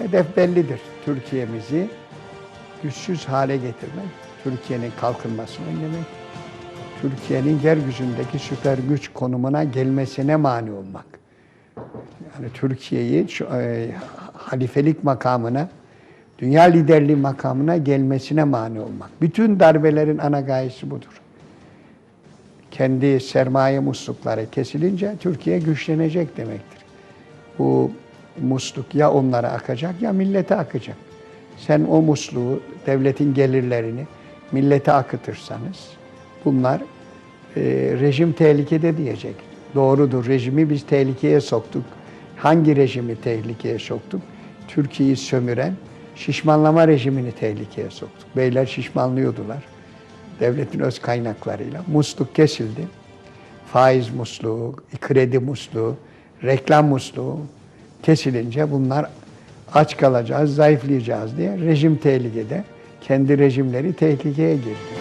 Hedef bellidir. Türkiye'mizi güçsüz hale getirmek, Türkiye'nin kalkınmasını önlemek, Türkiye'nin yeryüzündeki süper güç konumuna gelmesine mani olmak. Yani Türkiye'yi e, halifelik makamına, dünya liderliği makamına gelmesine mani olmak. Bütün darbelerin ana gayesi budur. Kendi sermaye muslukları kesilince Türkiye güçlenecek demektir. Bu musluk ya onlara akacak ya millete akacak. Sen o musluğu, devletin gelirlerini millete akıtırsanız bunlar e, rejim tehlikede diyecek. Doğrudur, rejimi biz tehlikeye soktuk. Hangi rejimi tehlikeye soktuk? Türkiye'yi sömüren şişmanlama rejimini tehlikeye soktuk. Beyler şişmanlıyordular devletin öz kaynaklarıyla. Musluk kesildi. Faiz musluğu, kredi musluğu, reklam musluğu kesilince bunlar aç kalacağız, zayıflayacağız diye rejim tehlikede. Kendi rejimleri tehlikeye girdi.